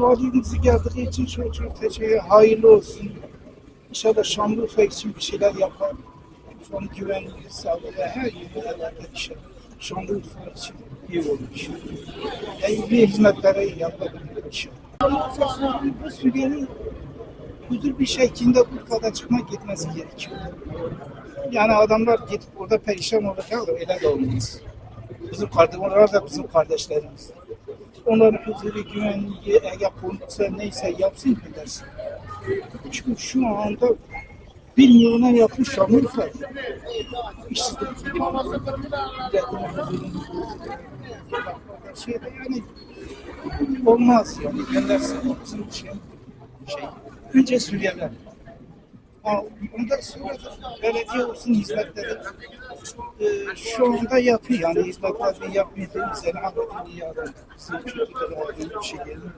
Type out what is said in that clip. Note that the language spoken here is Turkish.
Valimizi geldiği için çok çok teşekkür Hayırlı olsun. İnşallah Şanlıurfa için bir şeyler yapar. Urfa'nın güvenliği, sağlığı her yerlerde inşallah. Şanlıurfa için iyi olur inşallah. Evli hizmetleri yapabilir inşallah. Bu Suriye'nin huzur bir şeklinde Urfa'da çıkmak gitmesi gerekiyor. Yani adamlar gidip orada perişan olacaklar, öyle de olmaz. Bizim kardeşler, da bizim kardeşlerimiz. Onların huzuru, güvenliği, eğer konuşsa neyse yapsın gidersin. Çünkü şu anda bir milyona yakın Şanlıurfa işsizlik. Milletin huzurunu şeyde yani olmaz yani. Göndersin bizim için şey önce Suriyeliler Da belediye olsun hizmetleri e, şu anda yapıyor yani hizmetlerini yapmıyor. Seni anlatın iyi adam. Sizin bir şey gelmiyor.